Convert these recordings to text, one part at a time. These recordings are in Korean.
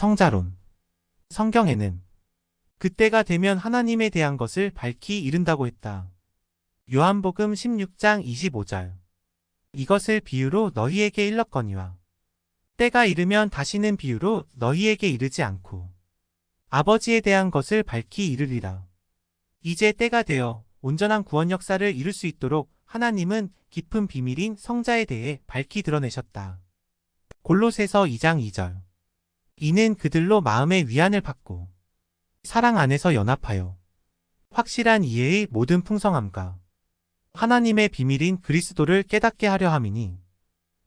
성자론. 성경에는 그때가 되면 하나님에 대한 것을 밝히 이른다고 했다. 요한복음 16장 25절. 이것을 비유로 너희에게 일렀거니와. 때가 이르면 다시는 비유로 너희에게 이르지 않고 아버지에 대한 것을 밝히 이르리라. 이제 때가 되어 온전한 구원 역사를 이룰 수 있도록 하나님은 깊은 비밀인 성자에 대해 밝히 드러내셨다. 골로새서 2장 2절. 이는 그들로 마음의 위안을 받고 사랑 안에서 연합하여 확실한 이해의 모든 풍성함과 하나님의 비밀인 그리스도를 깨닫게 하려 함이니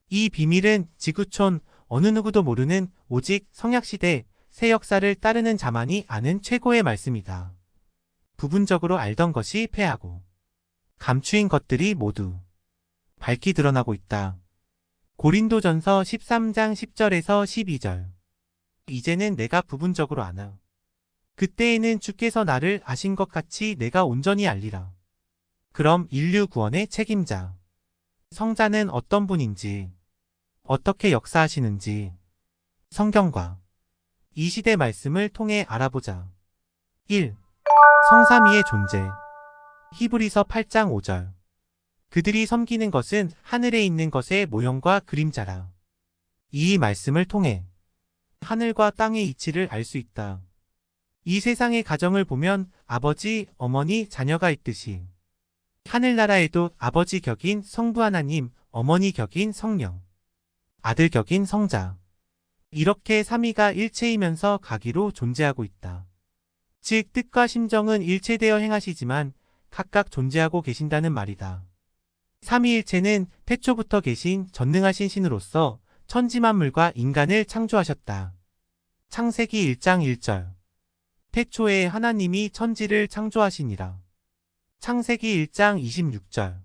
이 비밀은 지구촌 어느 누구도 모르는 오직 성약시대 새 역사를 따르는 자만이 아는 최고의 말씀이다. 부분적으로 알던 것이 패하고 감추인 것들이 모두 밝히 드러나고 있다. 고린도전서 13장 10절에서 12절. 이제는 내가 부분적으로 아나. 그때에는 주께서 나를 아신 것 같이 내가 온전히 알리라. 그럼 인류 구원의 책임자. 성자는 어떤 분인지, 어떻게 역사하시는지, 성경과 이 시대 말씀을 통해 알아보자. 1. 성삼위의 존재. 히브리서 8장 5절. 그들이 섬기는 것은 하늘에 있는 것의 모형과 그림자라. 이 말씀을 통해 하늘과 땅의 이치를 알 수 있다. 이 세상의 가정을 보면 아버지, 어머니, 자녀가 있듯이 하늘나라에도 아버지 격인 성부 하나님, 어머니 격인 성령, 아들 격인 성자. 이렇게 삼위가 일체이면서 가기로 존재하고 있다. 즉 뜻과 심정은 일체되어 행하시지만 각각 존재하고 계신다는 말이다. 삼위일체는 태초부터 계신 전능하신 신으로서 천지만물과 인간을 창조하셨다. 창세기 1장 1절 태초에 하나님이 천지를 창조하시니라. 창세기 1장 26절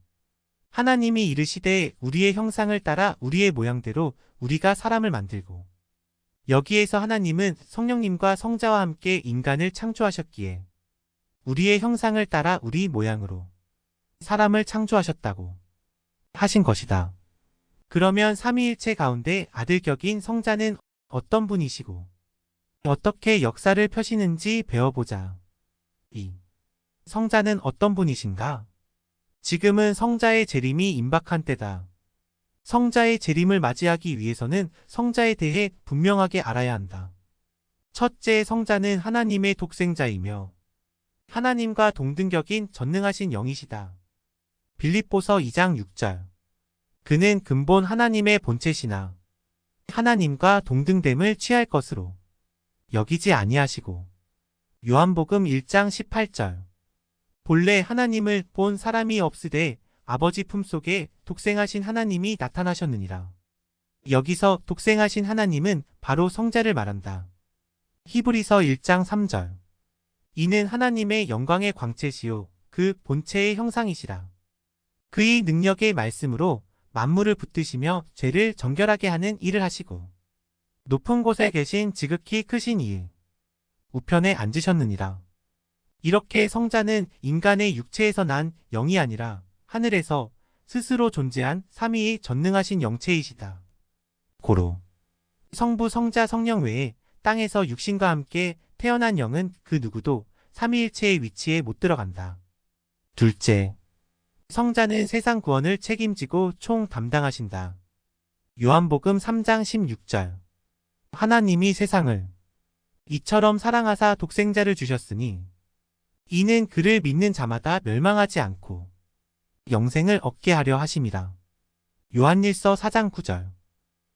하나님이 이르시되 우리의 형상을 따라 우리의 모양대로 우리가 사람을 만들고 여기에서 하나님은 성령님과 성자와 함께 인간을 창조하셨기에 우리의 형상을 따라 우리 모양으로 사람을 창조하셨다고 하신 것이다. 그러면 삼위일체 가운데 아들 격인 성자는 어떤 분이시고 어떻게 역사를 펴시는지 배워보자. 2. 성자는 어떤 분이신가? 지금은 성자의 재림이 임박한 때다. 성자의 재림을 맞이하기 위해서는 성자에 대해 분명하게 알아야 한다. 첫째 성자는 하나님의 독생자이며 하나님과 동등격인 전능하신 영이시다. 빌립보서 2장 6절 그는 근본 하나님의 본체시나 하나님과 동등됨을 취할 것으로 여기지 아니하시고 요한복음 1장 18절 본래 하나님을 본 사람이 없으되 아버지 품속에 독생하신 하나님이 나타나셨느니라. 여기서 독생하신 하나님은 바로 성자를 말한다. 히브리서 1장 3절 이는 하나님의 영광의 광채시요 그 본체의 형상이시라. 그의 능력의 말씀으로 만물을 붙드시며 죄를 정결하게 하는 일을 하시고 높은 곳에 계신 지극히 크신 이에 우편에 앉으셨느니라. 이렇게 성자는 인간의 육체에서 난 영이 아니라 하늘에서 스스로 존재한 삼위의 전능하신 영체이시다. 고로 성부 성자 성령 외에 땅에서 육신과 함께 태어난 영은 그 누구도 삼위일체의 위치에 못 들어간다. 둘째, 성자는 세상 구원을 책임지고 총 담당하신다. 요한복음 3장 16절 하나님이 세상을 이처럼 사랑하사 독생자를 주셨으니 이는 그를 믿는 자마다 멸망하지 않고 영생을 얻게 하려 하심이라. 요한일서 4장 9절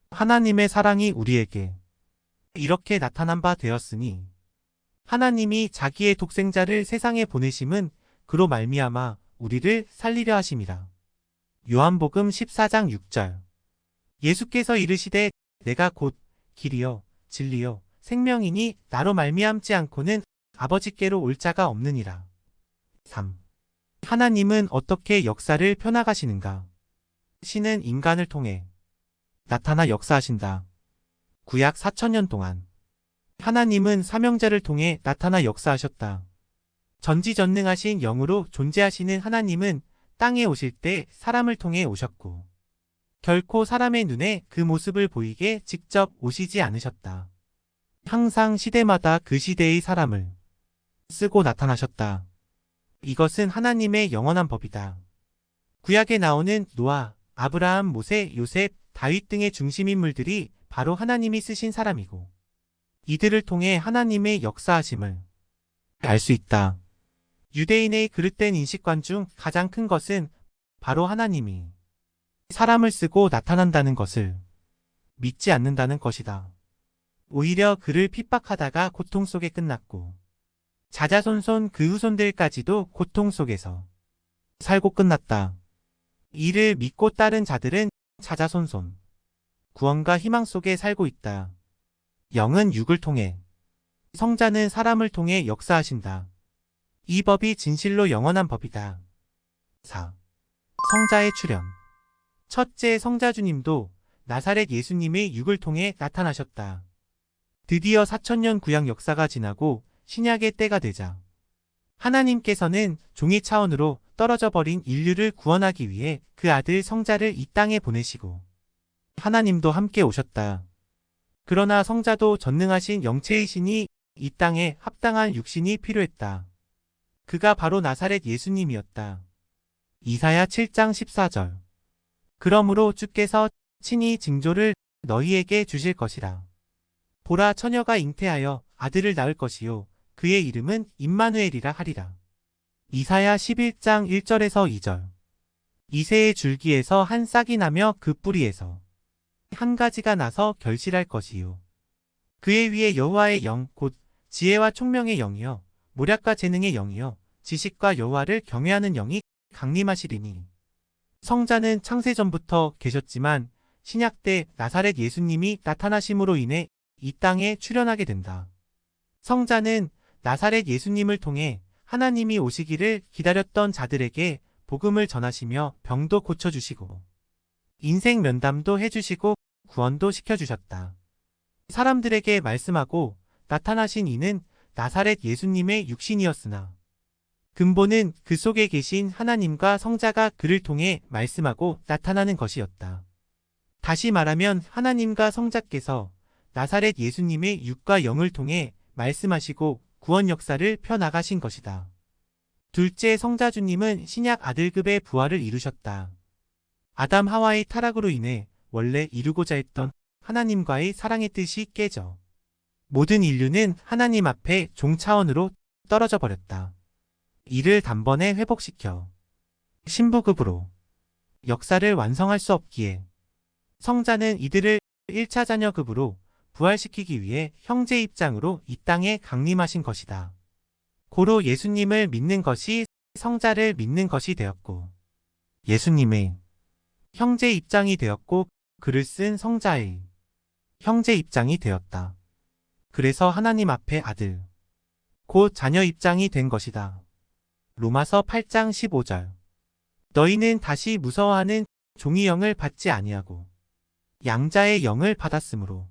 하나님의 사랑이 우리에게 이렇게 나타난 바 되었으니 하나님이 자기의 독생자를 세상에 보내심은 그로 말미암아 우리를 살리려 하심이라. 요한복음 14장 6절 예수께서 이르시되 내가 곧 길이요 진리요 생명이니 나로 말미암지 않고는 아버지께로 올 자가 없느니라. 3. 하나님은 어떻게 역사를 펴나가시는가? 신은 인간을 통해 나타나 역사하신다. 구약 4천년 동안 하나님은 사명자를 통해 나타나 역사하셨다. 전지전능하신 영으로 존재하시는 하나님은 땅에 오실 때 사람을 통해 오셨고 결코 사람의 눈에 그 모습을 보이게 직접 오시지 않으셨다. 항상 시대마다 그 시대의 사람을 쓰고 나타나셨다. 이것은 하나님의 영원한 법이다. 구약에 나오는 노아, 아브라함, 모세, 요셉, 다윗 등의 중심 인물들이 바로 하나님이 쓰신 사람이고 이들을 통해 하나님의 역사하심을 알 수 있다. 유대인의 그릇된 인식관 중 가장 큰 것은 바로 하나님이 사람을 쓰고 나타난다는 것을 믿지 않는다는 것이다. 오히려 그를 핍박하다가 고통 속에 끝났고 자자손손 그 후손들까지도 고통 속에서 살고 끝났다. 이를 믿고 따른 자들은 자자손손 구원과 희망 속에 살고 있다. 영은 육을 통해 성자는 사람을 통해 역사하신다. 이 법이 진실로 영원한 법이다. 4. 성자의 출현 첫째 성자주님도 나사렛 예수님의 육을 통해 나타나셨다. 드디어 4천년 구약 역사가 지나고 신약의 때가 되자 하나님께서는 종이 차원으로 떨어져 버린 인류를 구원하기 위해 그 아들 성자를 이 땅에 보내시고 하나님도 함께 오셨다. 그러나 성자도 전능하신 영체의 신이 이 땅에 합당한 육신이 필요했다. 그가 바로 나사렛 예수님이었다. 이사야 7장 14절. 그러므로 주께서 친히 징조를 너희에게 주실 것이라. 보라 처녀가 잉태하여 아들을 낳을 것이요 그의 이름은 임마누엘이라 하리라. 이사야 11장 1절에서 2절. 이새의 줄기에서 한 싹이 나며 그 뿌리에서 한 가지가 나서 결실할 것이요. 그의 위에 여호와의 영, 곧 지혜와 총명의 영이요, 모략과 재능의 영이요, 지식과 여호와를 경외하는 영이 강림하시리니. 성자는 창세 전부터 계셨지만 신약 때 나사렛 예수님이 나타나심으로 인해 이 땅에 출현하게 된다. 성자는 나사렛 예수님을 통해 하나님이 오시기를 기다렸던 자들에게 복음을 전하시며 병도 고쳐주시고 인생 면담도 해주시고 구원도 시켜주셨다. 사람들에게 말씀하고 나타나신 이는 나사렛 예수님의 육신이었으나 근본은 그 속에 계신 하나님과 성자가 그를 통해 말씀하고 나타나는 것이었다. 다시 말하면 하나님과 성자께서 나사렛 예수님의 육과 영을 통해 말씀하시고 구원 역사를 펴나가신 것이다. 둘째 성자주님은 신약 아들급의 부활을 이루셨다. 아담 하와의 타락으로 인해 원래 이루고자 했던 하나님과의 사랑의 뜻이 깨져 모든 인류는 하나님 앞에 종 차원으로 떨어져 버렸다. 이를 단번에 회복시켜 신부급으로 역사를 완성할 수 없기에 성자는 이들을 1차 자녀급으로 부활시키기 위해 형제 입장으로 이 땅에 강림하신 것이다. 고로 예수님을 믿는 것이 성자를 믿는 것이 되었고 예수님의 형제 입장이 되었고 글을 쓴 성자의 형제 입장이 되었다. 그래서 하나님 앞에 아들, 곧 자녀 입장이 된 것이다. 로마서 8장 15절. 너희는 다시 무서워하는 종이 영을 받지 아니하고 양자의 영을 받았으므로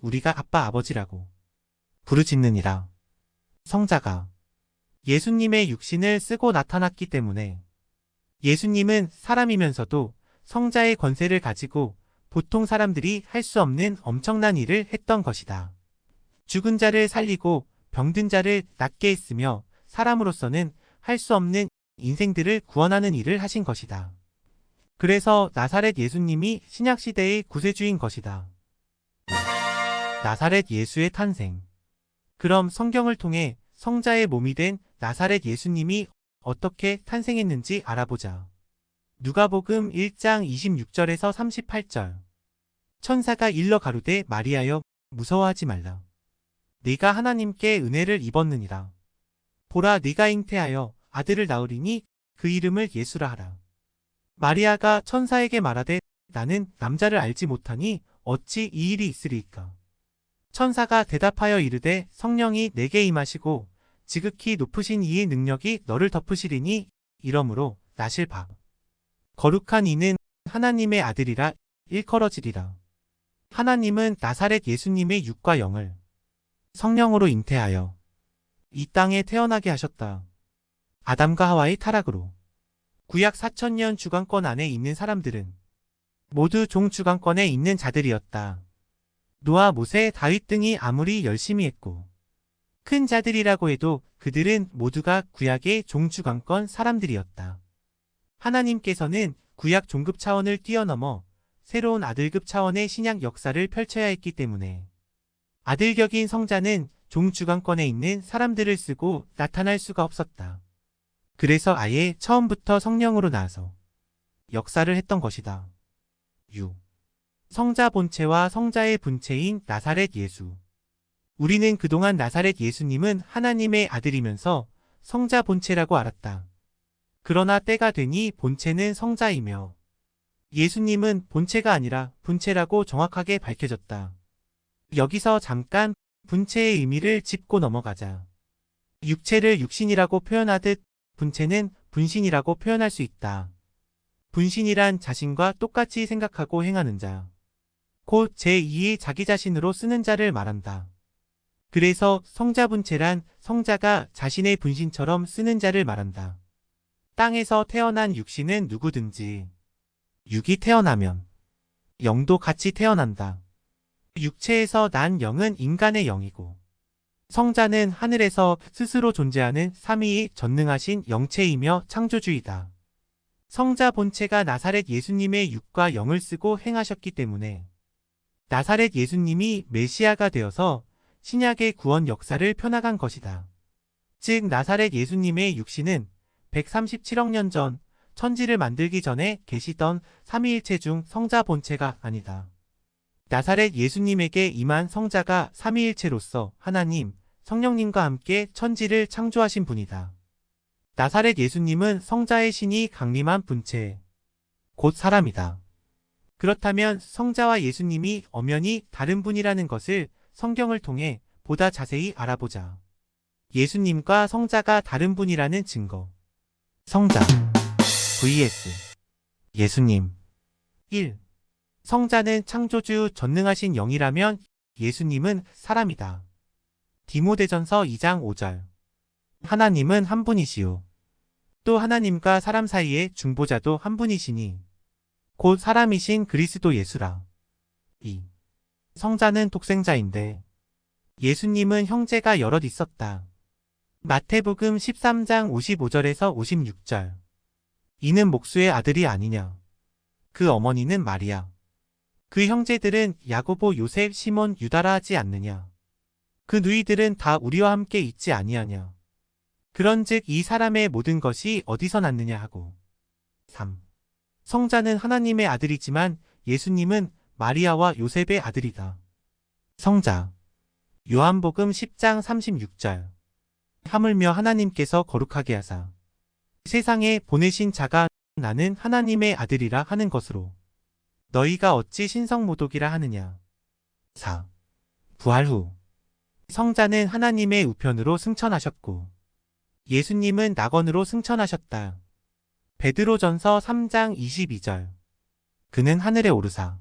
우리가 아빠 아버지라고 부르짖느니라. 성자가 예수님의 육신을 쓰고 나타났기 때문에 예수님은 사람이면서도 성자의 권세를 가지고 보통 사람들이 할 수 없는 엄청난 일을 했던 것이다. 죽은 자를 살리고 병든 자를 낫게 했으며 사람으로서는 할 수 없는 인생들을 구원하는 일을 하신 것이다. 그래서 나사렛 예수님이 신약시대의 구세주인 것이다. 나사렛 예수의 탄생. 그럼 성경을 통해 성자의 몸이 된 나사렛 예수님이 어떻게 탄생했는지 알아보자. 누가복음 1장 26절에서 38절. 천사가 일러 가로되 마리아여 무서워하지 말라. 네가 하나님께 은혜를 입었느니라. 보라 네가 잉태하여 아들을 낳으리니 그 이름을 예수라 하라. 마리아가 천사에게 말하되 나는 남자를 알지 못하니 어찌 이 일이 있으리이까. 천사가 대답하여 이르되 성령이 내게 임하시고 지극히 높으신 이의 능력이 너를 덮으시리니 이러므로 나실 바. 거룩한 이는 하나님의 아들이라 일컬어지리라. 하나님은 나사렛 예수님의 육과 영을 성령으로 잉태하여 이 땅에 태어나게 하셨다. 아담과 하와의 타락으로 구약 4천년 주관권 안에 있는 사람들은 모두 종 주관권에 있는 자들이었다. 노아, 모세, 다윗 등이 아무리 열심히 했고 큰 자들이라고 해도 그들은 모두가 구약의 종주관권 사람들이었다. 하나님께서는 구약 종급 차원을 뛰어넘어 새로운 아들급 차원의 신약 역사를 펼쳐야 했기 때문에 아들격인 성자는 종주관권에 있는 사람들을 쓰고 나타날 수가 없었다. 그래서 아예 처음부터 성령으로 나와서 역사를 했던 것이다. 6. 성자 본체와 성자의 분체인 나사렛 예수. 우리는 그동안 나사렛 예수님은 하나님의 아들이면서 성자 본체라고 알았다. 그러나 때가 되니 본체는 성자이며 예수님은 본체가 아니라 분체라고 정확하게 밝혀졌다. 여기서 잠깐 분체의 의미를 짚고 넘어가자. 육체를 육신이라고 표현하듯 분체는 분신이라고 표현할 수 있다. 분신이란 자신과 똑같이 생각하고 행하는 자. 곧 제2의 자기 자신으로 쓰는 자를 말한다. 그래서 성자분체란 성자가 자신의 분신처럼 쓰는 자를 말한다. 땅에서 태어난 육신은 누구든지 육이 태어나면 영도 같이 태어난다. 육체에서 난 영은 인간의 영이고 성자는 하늘에서 스스로 존재하는 삼위의 전능하신 영체이며 창조주이다. 성자 본체가 나사렛 예수님의 육과 영을 쓰고 행하셨기 때문에 나사렛 예수님이 메시아가 되어서 신약의 구원 역사를 펴나간 것이다. 즉 나사렛 예수님의 육신은 137억 년 전 천지를 만들기 전에 계시던 삼위일체 중 성자 본체가 아니다. 나사렛 예수님에게 임한 성자가 삼위일체로서 하나님, 성령님과 함께 천지를 창조하신 분이다. 나사렛 예수님은 성자의 신이 강림한 분체, 곧 사람이다. 그렇다면 성자와 예수님이 엄연히 다른 분이라는 것을 성경을 통해 보다 자세히 알아보자. 예수님과 성자가 다른 분이라는 증거. 성자 vs 예수님 1. 성자는 창조주 전능하신 영이라면 예수님은 사람이다. 디모데전서 2장 5절 하나님은 한 분이시요. 또 하나님과 사람 사이의 중보자도 한 분이시니 곧 사람이신 그리스도 예수라. 2. 성자는 독생자인데 예수님은 형제가 여럿 있었다. 마태복음 13장 55절에서 56절 이는 목수의 아들이 아니냐. 그 어머니는 마리아. 그 형제들은 야고보, 요셉, 시몬, 유다라 하지 않느냐. 그 누이들은 다 우리와 함께 있지 아니하냐. 그런즉 이 사람의 모든 것이 어디서 났느냐 하고. 3. 성자는 하나님의 아들이지만 예수님은 마리아와 요셉의 아들이다. 성자. 요한복음 10장 36절. 하물며 하나님께서 거룩하게 하사. 세상에 보내신 자가 나는 하나님의 아들이라 하는 것으로. 너희가 어찌 신성모독이라 하느냐. 4. 부활 후. 성자는 하나님의 우편으로 승천하셨고, 예수님은 낙원으로 승천하셨다. 베드로전서 3장 22절. 그는 하늘에 오르사.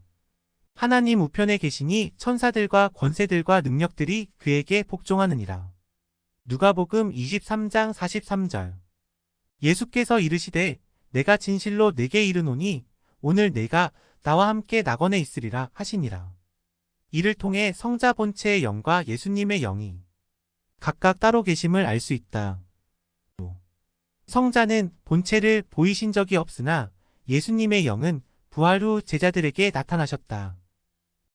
하나님 우편에 계시니 천사들과 권세들과 능력들이 그에게 복종하느니라. 누가복음 23장 43절. 예수께서 이르시되 내가 진실로 내게 이르노니 오늘 내가 나와 함께 낙원에 있으리라 하시니라. 이를 통해 성자 본체의 영과 예수님의 영이 각각 따로 계심을 알 수 있다. 성자는 본체를 보이신 적이 없으나 예수님의 영은 부활 후 제자들에게 나타나셨다.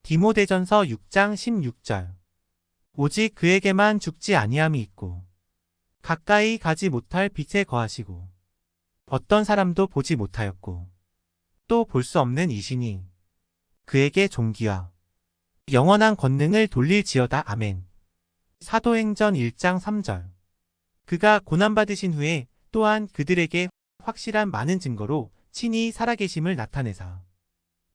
디모데전서 6장 16절 오직 그에게만 죽지 아니함이 있고 가까이 가지 못할 빛에 거하시고 어떤 사람도 보지 못하였고 또볼수 없는 이신이 그에게 종기와 영원한 권능을 돌릴지어다 아멘. 사도행전 1장 3절 그가 고난받으신 후에 또한 그들에게 확실한 많은 증거로 친히 살아계심을 나타내사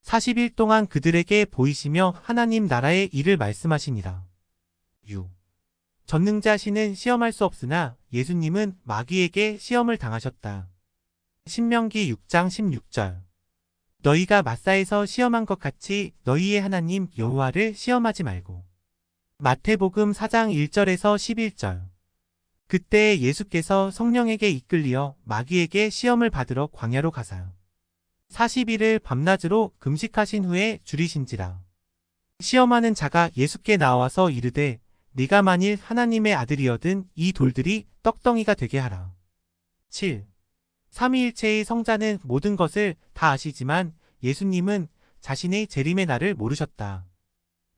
40일 동안 그들에게 보이시며 하나님 나라의 일을 말씀하시니라. 6. 전능자 신은 시험할 수 없으나 예수님은 마귀에게 시험을 당하셨다. 신명기 6장 16절 너희가 마사에서 시험한 것 같이 너희의 하나님 여호와를 시험하지 말고 마태복음 4장 1절에서 11절 그때 예수께서 성령에게 이끌리어 마귀에게 시험을 받으러 광야로 가사 40일을 밤낮으로 금식하신 후에 줄이신지라 시험하는 자가 예수께 나와서 이르되 네가 만일 하나님의 아들이여든 이 돌들이 떡덩이가 되게 하라. 7. 삼위일체의 성자는 모든 것을 다 아시지만 예수님은 자신의 재림의 날을 모르셨다.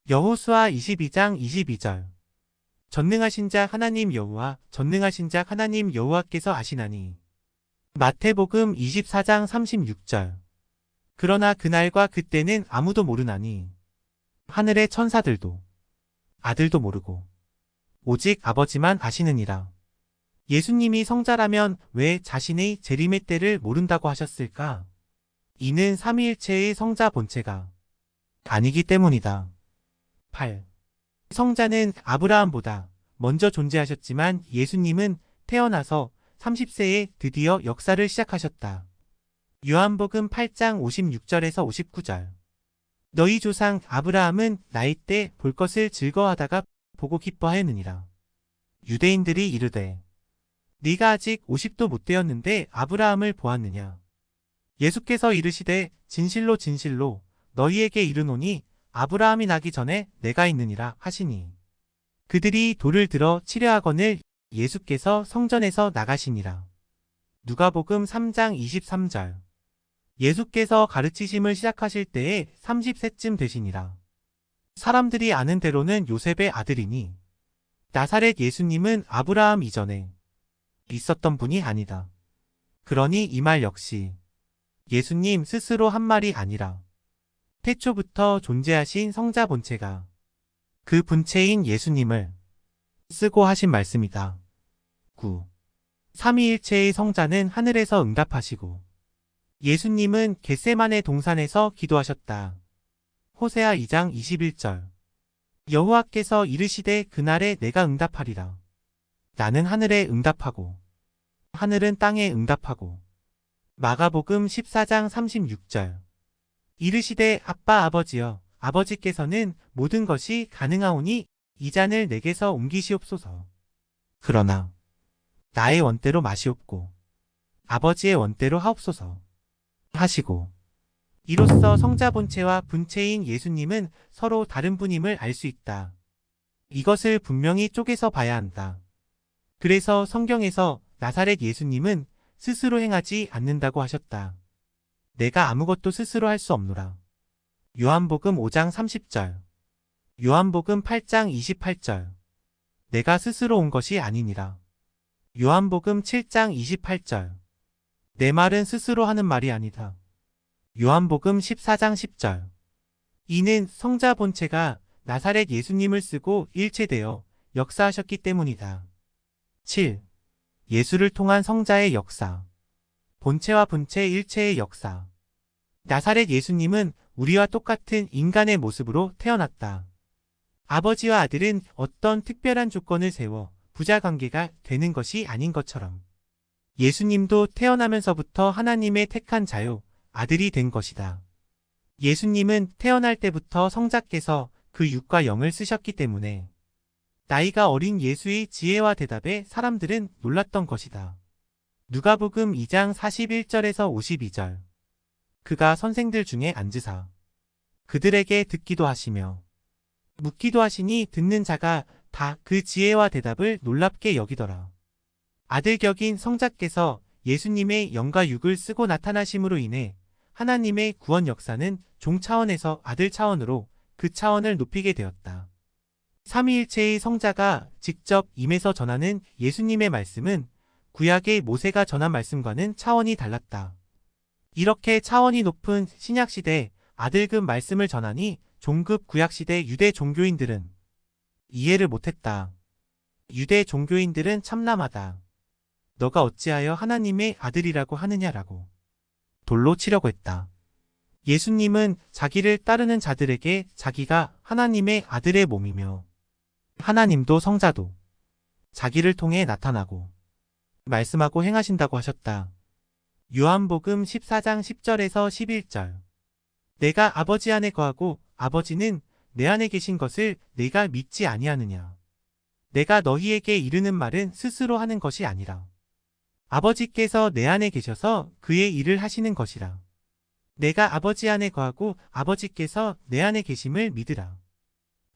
여호수아 22장 22절 전능하신 자 하나님 여호와 전능하신 자 하나님 여호와께서 아시나니 마태복음 24장 36절 그러나 그날과 그때는 아무도 모르나니 하늘의 천사들도 아들도 모르고 오직 아버지만 아시느니라. 예수님이 성자라면 왜 자신의 재림의 때를 모른다고 하셨을까? 이는 삼위일체의 성자 본체가 아니기 때문이다. 8. 성자는 아브라함보다 먼저 존재하셨지만 예수님은 태어나서 30세에 드디어 역사를 시작하셨다. 요한복음 8장 56절에서 59절. 너희 조상 아브라함은 나이 때 볼 것을 즐거워하다가 보고 기뻐하였느니라. 유대인들이 이르되 네가 아직 50도 못 되었는데 아브라함을 보았느냐. 예수께서 이르시되 진실로 진실로 너희에게 이르노니 아브라함이 나기 전에 내가 있느니라 하시니 그들이 돌을 들어 치려 하거늘 예수께서 성전에서 나가시니라. 누가복음 3장 23절 예수께서 가르치심을 시작하실 때에 30세쯤 되시니라. 사람들이 아는 대로는 요셉의 아들이니 나사렛 예수님은 아브라함 이전에 있었던 분이 아니다. 그러니 이 말 역시 예수님 스스로 한 말이 아니라 태초부터 존재하신 성자 본체가 그 본체인 예수님을 쓰고 하신 말씀이다. 9. 삼위일체의 성자는 하늘에서 응답하시고 예수님은 겟세만의 동산에서 기도하셨다. 호세아 2장 21절 여호와께서 이르시되 그날에 내가 응답하리라. 나는 하늘에 응답하고 하늘은 땅에 응답하고 마가복음 14장 36절 이르시되 아빠 아버지여 아버지께서는 모든 것이 가능하오니 이 잔을 내게서 옮기시옵소서. 그러나 나의 원대로 마시옵고 아버지의 원대로 하옵소서 하시고 이로써 성자 본체와 분체인 예수님은 서로 다른 분임을 알 수 있다. 이것을 분명히 쪼개서 봐야 한다. 그래서 성경에서 나사렛 예수님은 스스로 행하지 않는다고 하셨다. 내가 아무것도 스스로 할 수 없노라. 요한복음 5장 30절. 요한복음 8장 28절. 내가 스스로 온 것이 아니니라. 요한복음 7장 28절. 내 말은 스스로 하는 말이 아니다. 요한복음 14장 10절. 이는 성자 본체가 나사렛 예수님을 쓰고 일체되어 역사하셨기 때문이다. 7. 예수를 통한 성자의 역사. 본체와 분체 일체의 역사. 나사렛 예수님은 우리와 똑같은 인간의 모습으로 태어났다. 아버지와 아들은 어떤 특별한 조건을 세워 부자 관계가 되는 것이 아닌 것처럼 예수님도 태어나면서부터 하나님의 택한 자요, 아들이 된 것이다. 예수님은 태어날 때부터 성자께서 그 육과 영을 쓰셨기 때문에 나이가 어린 예수의 지혜와 대답에 사람들은 놀랐던 것이다. 누가복음 2장 41절에서 52절. 그가 선생들 중에 앉으사 그들에게 듣기도 하시며 묻기도 하시니 듣는 자가 다 그 지혜와 대답을 놀랍게 여기더라. 아들 격인 성자께서 예수님의 영과 육을 쓰고 나타나심으로 인해 하나님의 구원 역사는 종 차원에서 아들 차원으로 그 차원을 높이게 되었다. 삼위일체의 성자가 직접 임해서 전하는 예수님의 말씀은 구약의 모세가 전한 말씀과는 차원이 달랐다. 이렇게 차원이 높은 신약시대 아들급 말씀을 전하니 종급 구약시대 유대 종교인들은 이해를 못했다. 유대 종교인들은 참남하다. 너가 어찌하여 하나님의 아들이라고 하느냐라고 돌로 치려고 했다. 예수님은 자기를 따르는 자들에게 자기가 하나님의 아들의 몸이며 하나님도 성자도 자기를 통해 나타나고 말씀하고 행하신다고 하셨다. 요한복음 14장 10절에서 11절 내가 아버지 안에 거하고 아버지는 내 안에 계신 것을 내가 믿지 아니하느냐. 내가 너희에게 이르는 말은 스스로 하는 것이 아니라 아버지께서 내 안에 계셔서 그의 일을 하시는 것이라. 내가 아버지 안에 거하고 아버지께서 내 안에 계심을 믿으라.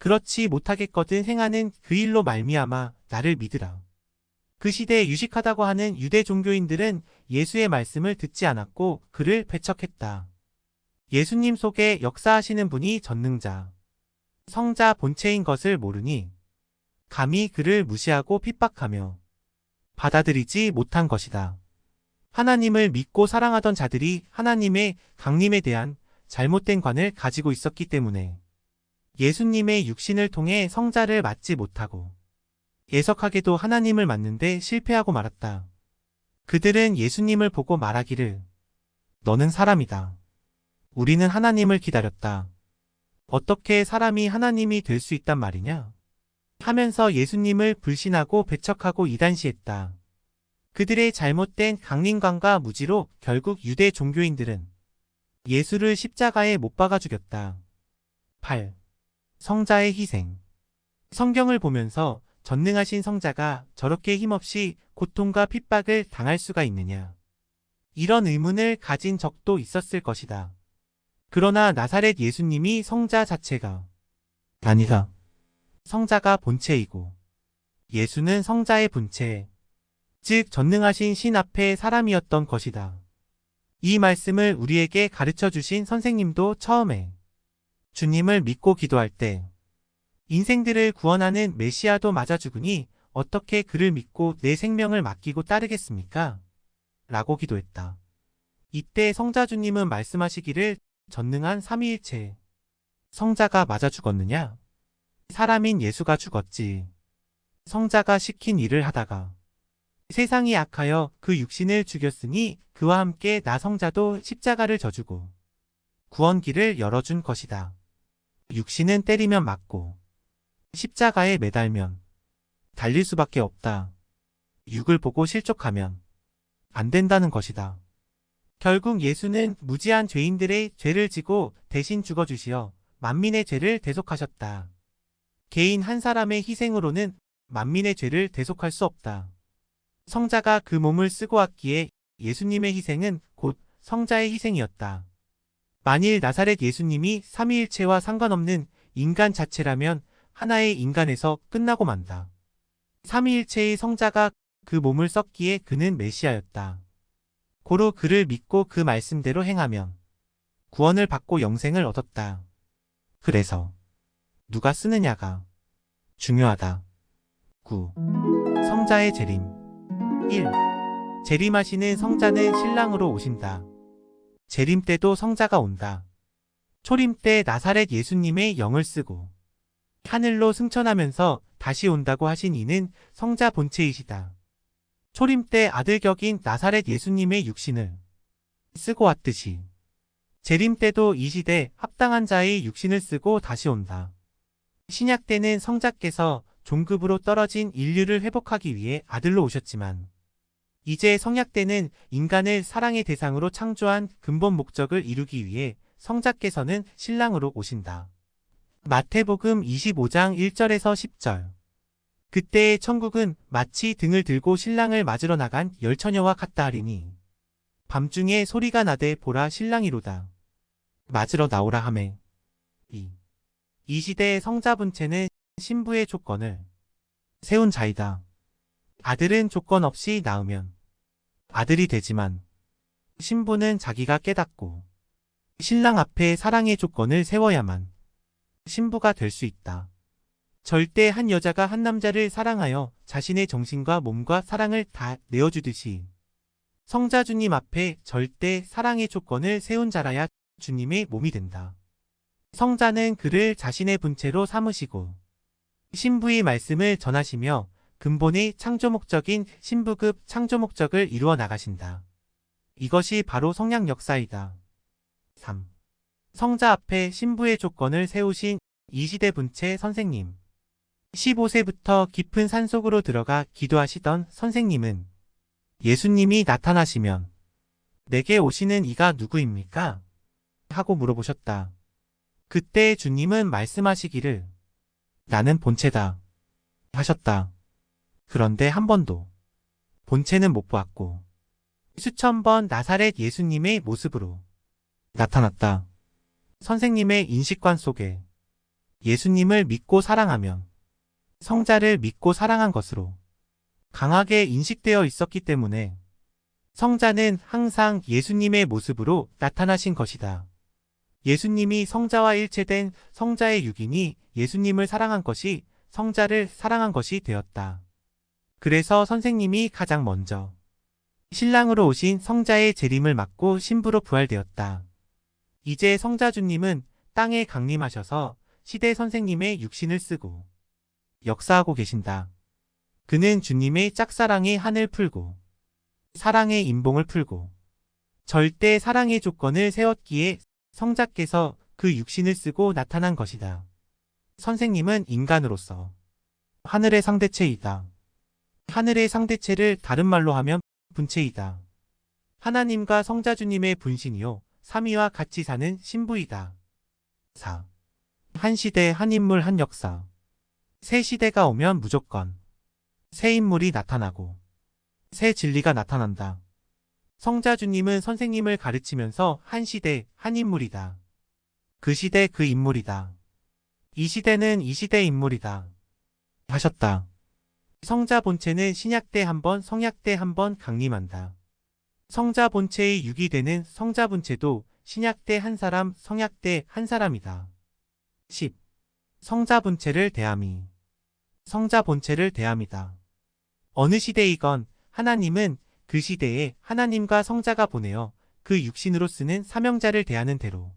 그렇지 못하겠거든 행하는 그 일로 말미암아 나를 믿으라. 그 시대에 유식하다고 하는 유대 종교인들은 예수의 말씀을 듣지 않았고 그를 배척했다. 예수님 속에 역사하시는 분이 전능자, 성자 본체인 것을 모르니 감히 그를 무시하고 핍박하며 받아들이지 못한 것이다. 하나님을 믿고 사랑하던 자들이 하나님의 강림에 대한 잘못된 관을 가지고 있었기 때문에 예수님의 육신을 통해 성자를 맞지 못하고 예석하게도 하나님을 맞는데 실패하고 말았다. 그들은 예수님을 보고 말하기를 너는 사람이다. 우리는 하나님을 기다렸다. 어떻게 사람이 하나님이 될 수 있단 말이냐? 하면서 예수님을 불신하고 배척하고 이단시했다. 그들의 잘못된 강림관과 무지로 결국 유대 종교인들은 예수를 십자가에 못 박아 죽였다. 8. 성자의 희생. 성경을 보면서 전능하신 성자가 저렇게 힘없이 고통과 핍박을 당할 수가 있느냐. 이런 의문을 가진 적도 있었을 것이다. 그러나 나사렛 예수님이 성자 자체가 아니다. 성자가 본체이고 예수는 성자의 본체, 즉 전능하신 신 앞에 사람이었던 것이다. 이 말씀을 우리에게 가르쳐 주신 선생님도 처음에 주님을 믿고 기도할 때 인생들을 구원하는 메시아도 맞아 죽으니 어떻게 그를 믿고 내 생명을 맡기고 따르겠습니까? 라고 기도했다. 이때 성자 주님은 말씀하시기를 전능한 삼위일체 성자가 맞아 죽었느냐? 사람인 예수가 죽었지. 성자가 시킨 일을 하다가 세상이 악하여 그 육신을 죽였으니 그와 함께 나 성자도 십자가를 져주고 구원길을 열어준 것이다. 육신은 때리면 맞고 십자가에 매달면 달릴 수밖에 없다. 육을 보고 실족하면 안 된다는 것이다. 결국 예수는 무지한 죄인들의 죄를 지고 대신 죽어주시어 만민의 죄를 대속하셨다. 개인 한 사람의 희생으로는 만민의 죄를 대속할 수 없다. 성자가 그 몸을 쓰고 왔기에 예수님의 희생은 곧 성자의 희생이었다. 만일 나사렛 예수님이 삼위일체와 상관없는 인간 자체라면 하나의 인간에서 끝나고 만다. 삼위일체의 성자가 그 몸을 썼기에 그는 메시아였다. 고로 그를 믿고 그 말씀대로 행하면 구원을 받고 영생을 얻었다. 그래서 누가 쓰느냐가 중요하다. 9. 성자의 재림 1. 재림하시는 성자는 신랑으로 오신다. 재림 때도 성자가 온다. 초림 때 나사렛 예수님의 영을 쓰고 하늘로 승천하면서 다시 온다고 하신 이는 성자 본체이시다. 초림 때 아들 격인 나사렛 예수님의 육신을 쓰고 왔듯이 재림 때도 이 시대 합당한 자의 육신을 쓰고 다시 온다. 신약 때는 성자께서 종급으로 떨어진 인류를 회복하기 위해 아들로 오셨지만 이제 성약 때는 인간을 사랑의 대상으로 창조한 근본 목적을 이루기 위해 성자께서는 신랑으로 오신다. 마태복음 25장 1절에서 10절. 그때의 천국은 마치 등을 들고 신랑을 맞으러 나간 열처녀와 같다 하리니 밤중에 소리가 나되 보라 신랑이로다. 맞으러 나오라 하매. 2. 이 시대의 성자 분체는 신부의 조건을 세운 자이다. 아들은 조건 없이 낳으면 아들이 되지만 신부는 자기가 깨닫고 신랑 앞에 사랑의 조건을 세워야만 신부가 될 수 있다. 절대 한 여자가 한 남자를 사랑하여 자신의 정신과 몸과 사랑을 다 내어주듯이 성자 주님 앞에 절대 사랑의 조건을 세운 자라야 주님의 몸이 된다. 성자는 그를 자신의 분체로 삼으시고 신부의 말씀을 전하시며 근본의 창조 목적인 신부급 창조 목적을 이루어 나가신다. 이것이 바로 성약 역사이다. 3. 성자 앞에 신부의 조건을 세우신 이 시대 분체 선생님. 15세부터 깊은 산속으로 들어가 기도하시던 선생님은 예수님이 나타나시면 내게 오시는 이가 누구입니까? 하고 물어보셨다. 그때 주님은 말씀하시기를 나는 본체다 하셨다. 그런데 한 번도 본체는 못 보았고 수천 번 나사렛 예수님의 모습으로 나타났다. 선생님의 인식관 속에 예수님을 믿고 사랑하면 성자를 믿고 사랑한 것으로 강하게 인식되어 있었기 때문에 성자는 항상 예수님의 모습으로 나타나신 것이다. 예수님이 성자와 일체된 성자의 육인이 예수님을 사랑한 것이 성자를 사랑한 것이 되었다. 그래서 선생님이 가장 먼저 신랑으로 오신 성자의 재림을 맞고 신부로 부활되었다. 이제 성자주님은 땅에 강림하셔서 시대 선생님의 육신을 쓰고 역사하고 계신다. 그는 주님의 짝사랑의 한을 풀고 사랑의 인봉을 풀고 절대 사랑의 조건을 세웠기에 성자께서 그 육신을 쓰고 나타난 것이다. 선생님은 인간으로서 하늘의 상대체이다. 하늘의 상대체를 다른 말로 하면 분체이다. 하나님과 성자주님의 분신이요. 삼위와 같이 사는 신부이다. 4. 한 시대 한 인물 한 역사. 새 시대가 오면 무조건 새 인물이 나타나고 새 진리가 나타난다. 성자주님은 선생님을 가르치면서 한 시대 한 인물이다. 그 시대 그 인물이다. 이 시대는 이 시대 인물이다. 하셨다. 성자 본체는 신약 때 한 번, 성약 때 한 번 강림한다. 성자 본체의 육이 되는 성자 본체도 신약 때 한 사람, 성약 때 한 사람이다. 10. 성자 본체를 대함이. 성자 본체를 대함이다. 어느 시대이건 하나님은 그 시대에 하나님과 성자가 보내어 그 육신으로 쓰는 사명자를 대하는 대로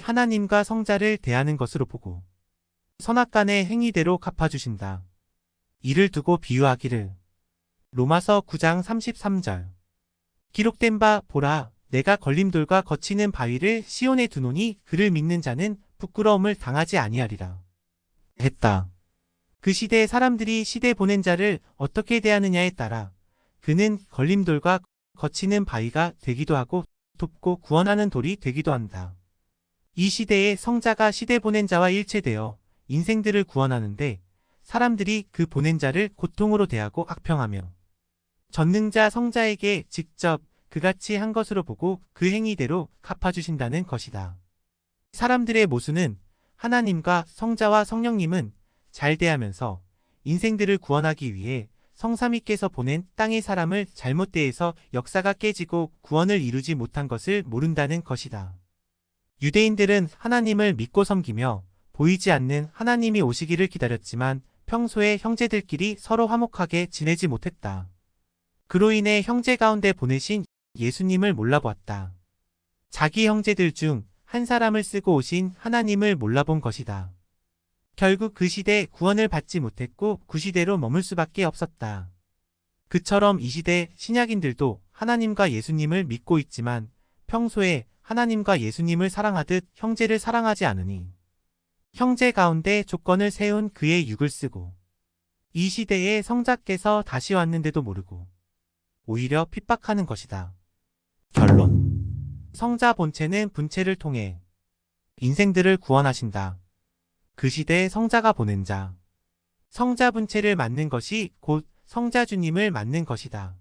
하나님과 성자를 대하는 것으로 보고 선악 간의 행위대로 갚아주신다. 이를 두고 비유하기를 로마서 9장 33절 기록된 바 보라 내가 걸림돌과 거치는 바위를 시온에 두노니 그를 믿는 자는 부끄러움을 당하지 아니하리라 했다. 그 시대의 사람들이 시대 보낸 자를 어떻게 대하느냐에 따라 그는 걸림돌과 거치는 바위가 되기도 하고 돕고 구원하는 돌이 되기도 한다. 이 시대에 성자가 시대 보낸 자와 일체되어 인생들을 구원하는데 사람들이 그 보낸 자를 고통으로 대하고 악평하며 전능자 성자에게 직접 그같이 한 것으로 보고 그 행위대로 갚아주신다는 것이다. 사람들의 모순은 하나님과 성자와 성령님은 잘 대하면서 인생들을 구원하기 위해 성삼위께서 보낸 땅의 사람을 잘못 대해서 역사가 깨지고 구원을 이루지 못한 것을 모른다는 것이다. 유대인들은 하나님을 믿고 섬기며 보이지 않는 하나님이 오시기를 기다렸지만 평소에 형제들끼리 서로 화목하게 지내지 못했다. 그로 인해 형제 가운데 보내신 예수님을 몰라보았다. 자기 형제들 중 한 사람을 쓰고 오신 하나님을 몰라본 것이다. 결국 그 시대 구원을 받지 못했고 그 시대로 머물 수밖에 없었다. 그처럼 이 시대 신약인들도 하나님과 예수님을 믿고 있지만 평소에 하나님과 예수님을 사랑하듯 형제를 사랑하지 않으니 형제 가운데 조건을 세운 그의 육을 쓰고 이 시대에 성자께서 다시 왔는데도 모르고 오히려 핍박하는 것이다. 결론 성자 본체는 분체를 통해 인생들을 구원하신다. 그 시대에 성자가 보낸 자. 성자 분체를 맞는 것이 곧 성자 주님을 맞는 것이다.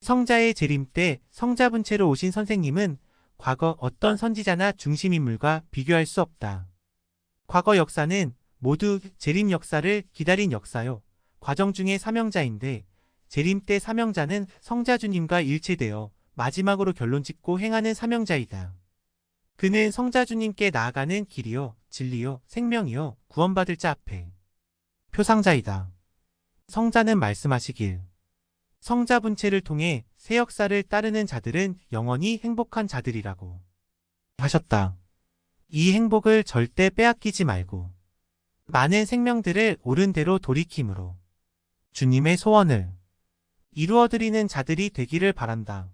성자의 재림 때 성자 분체로 오신 선생님은 과거 어떤 선지자나 중심인물과 비교할 수 없다. 과거 역사는 모두 재림 역사를 기다린 역사요. 과정 중의 사명자인데 재림 때 사명자는 성자 주님과 일체되어 마지막으로 결론 짓고 행하는 사명자이다. 그는 성자 주님께 나아가는 길이요, 진리요, 생명이요, 구원받을 자 앞에 표상자이다. 성자는 말씀하시길. 성자 분체를 통해 새 역사를 따르는 자들은 영원히 행복한 자들이라고 하셨다. 이 행복을 절대 빼앗기지 말고 많은 생명들을 옳은 대로 돌이킴으로 주님의 소원을 이루어드리는 자들이 되기를 바란다.